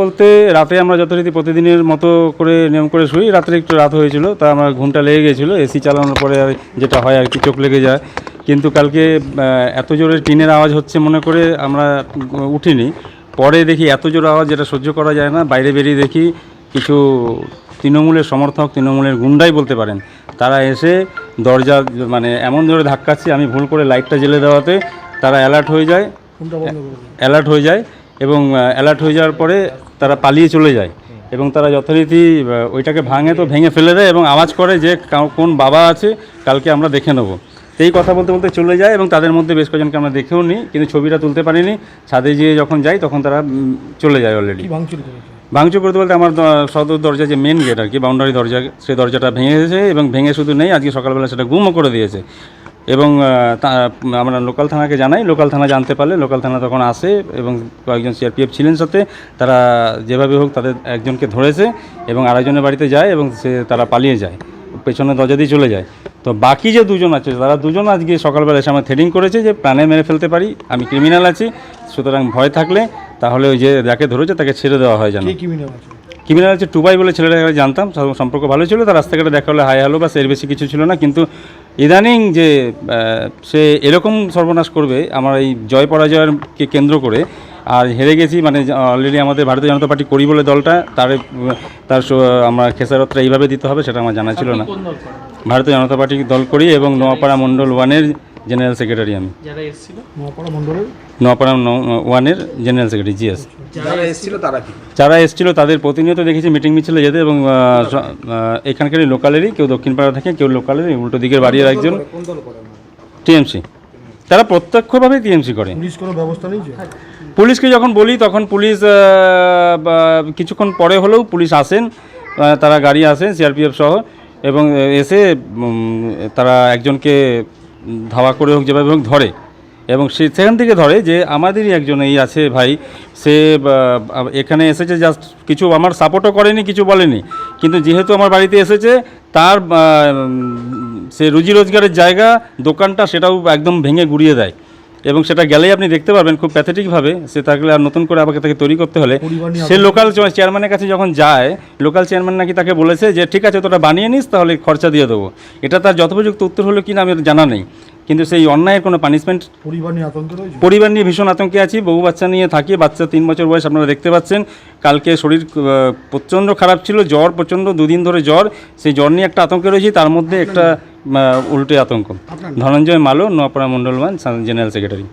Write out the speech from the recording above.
বলতে রাতে আমরা যথারীতি প্রতিদিনের মতো করে নিয়ম করে শুই। রাত্রে একটু রাত হয়েছিল তা আমার ঘুমটা লেগে গেছিল। এসি চালানোর পরে আর যেটা হয় আর কি চোখ লেগে যায়। কিন্তু কালকে এত জোরে টিনের আওয়াজ হচ্ছে মনে করে আমরা উঠিনি। পরে দেখি এত জোর আওয়াজ যেটা সহ্য করা যায় না। বাইরে বেরিয়ে দেখি কিছু তৃণমূলের সমর্থক তৃণমূলের গুন্ডাই বলতে পারেন। তারা এসে দরজা মানে এমন জোরে ধাক্কাচ্ছে আমি ভুল করে লাইটটা জ্বেলে দেওয়াতে তারা অ্যালার্ট হয়ে যায়। অ্যালার্ট হয়ে যায়। এবং অ্যালার্ট হয়ে যাওয়ার পরে তারা পালিয়ে চলে যায়। এবং তারা যথারীতি ওইটাকে ভাঙে তো ভেঙে ফেলে দেয় এবং আওয়াজ করে যে কোন বাবা আছে কালকে আমরা দেখে নেব। এই কথা বলতে বলতে চলে যায় এবং তাদের মধ্যে বেশ কয়েকজনকে আমরা দেখেও নিই কিন্তু ছবিটা তুলতে পারিনি। ছাদে গিয়ে যখন যাই তখন তারা চলে যায় অলরেডি ভাঙচুর করতে বলতে আমার সদর দরজা যে মেন গেট আর কি বাউন্ডারি দরজা সেই দরজাটা ভেঙেছে এবং ভেঙে শুধু নেই আজকে সকালবেলা সেটা গুমও করে দিয়েছে। এবং আমরা লোকাল থানাকে জানাই লোকাল থানা জানতে পারলে লোকাল থানা তখন আসে এবং কয়েকজন সিআরপিএফ ছিলেন সাথে তারা যেভাবে হোক তাদের একজনকে ধরেছে এবং আরেকজনের বাড়িতে যায় এবং সে তারা পালিয়ে যায় পেছনে দরজা দিয়ে চলে যায়। তো বাকি যে দুজন আছে তারা দুজন আজকে সকালবেলা এসে আমার থ্রেডিং করেছে যে প্রাণে মেরে ফেলতে পারি আমি ক্রিমিনাল আছি সুতরাং ভয় থাকলে তাহলে ওই যে যাকে ধরেছে তাকে ছেড়ে দেওয়া হয় যেন। ক্রিমিনাল আছে? ক্রিমিনাল হচ্ছে টুবাই বলে ছেলেটাকে জানতাম সম্পর্ক ভালো ছিল তার রাস্তাঘাটে দেখা হলে হাই হ্যালো বা এর বেশি কিছু ছিল না কিন্তু ইদানিং যে সে এরকম সর্বনাশ করবে আমার এই জয় পরাজয়কে কেন্দ্র করে আর হেরে গেছি মানে অলরেডি আমাদের ভারতীয় জনতা পার্টি করি বলে দলটা তার তার আমরা খেসারতটা এইভাবে দিতে হবে সেটা আমার জানা ছিল না। ভারতীয় জনতা পার্টি দল করি এবং নোয়াপাড়া মণ্ডল ওয়ানের জেনারেল সেক্রেটারি আমি। যারা এসেছিল? নোয়াপাড়া মণ্ডলের? নোয়াপাড়া ন- ওয়ানের জেনারেল সেক্রেটারি জিএস যারা এসেছিল? তারা কি? যারা এসেছিল তাদের প্রতিনিয়ত দেখেছি মিটিং মিছিলে যেতে এবং এখানকারই লোকালেরই কেউ দক্ষিণ পাড়া থাকে কেউ লোকালেরই উল্টো দিকের বাড়ির একজন। কোন দল করেন টিএমসি। তারা প্রত্যক্ষভাবে টিএমসি করে। পুলিশ কোনো ব্যবস্থা নিয়েছে পুলিশকে যখন বলি তখন পুলিশ বা কিছুক্ষণ পরে হলেও পুলিশ আসেন তারা গাড়ি আসেন সিআরপিএফ সহ এবং এসে তারা একজনকে ধাওয়া করে হোক, যেভাবে হোক ধরে। এবং সে সেখান থেকে ধরে যে আমাদেরই একজন এই আছে ভাই, সে এখানে এসেছে জাস্ট কিছু আমার সাপোর্টও করেনি, কিছু বলেনি। কিন্তু যেহেতু আমার বাড়িতে এসেছে, তার সে রুজি রোজগারের জায়গা, দোকানটা সেটাও একদম ভেঙে গুড়িয়ে দেয়। এবং সেটা গেলেই আপনি দেখতে পারবেন খুব প্যাথেটিকভাবে সে থাকলে আর নতুন করে আমাকে তাকে তৈরি করতে হলে সে লোকাল চেয়ারম্যানের কাছে যখন যায় লোকাল চেয়ারম্যান নাকি তাকে বলেছে যে ঠিক আছে তোরা বানিয়ে নিস তাহলে খরচা দিয়ে দেবো। এটা তার যথোপযুক্ত উত্তর হলো কি না আমি জানা নেই। কিন্তু সেই অন্যায়ের কোনো পানিশমেন্ট পরিবার নিয়ে আতঙ্কে পরিবার নিয়ে ভীষণ আতঙ্কে আছি। বউ বাচ্চা নিয়ে থাকি বাচ্চা তিন বছর বয়স আপনারা দেখতে পাচ্ছেন। কালকে শরীর প্রচণ্ড খারাপ ছিল জ্বর প্রচণ্ড দুদিন ধরে জ্বর। সেই জ্বর নিয়ে একটা আতঙ্কে রয়েছি। তার মধ্যে একটা উল্টে আতঙ্ক। ধনঞ্জয় মালো নোয়াপাড়া মণ্ডলমান জেনারেল সেক্রেটারি।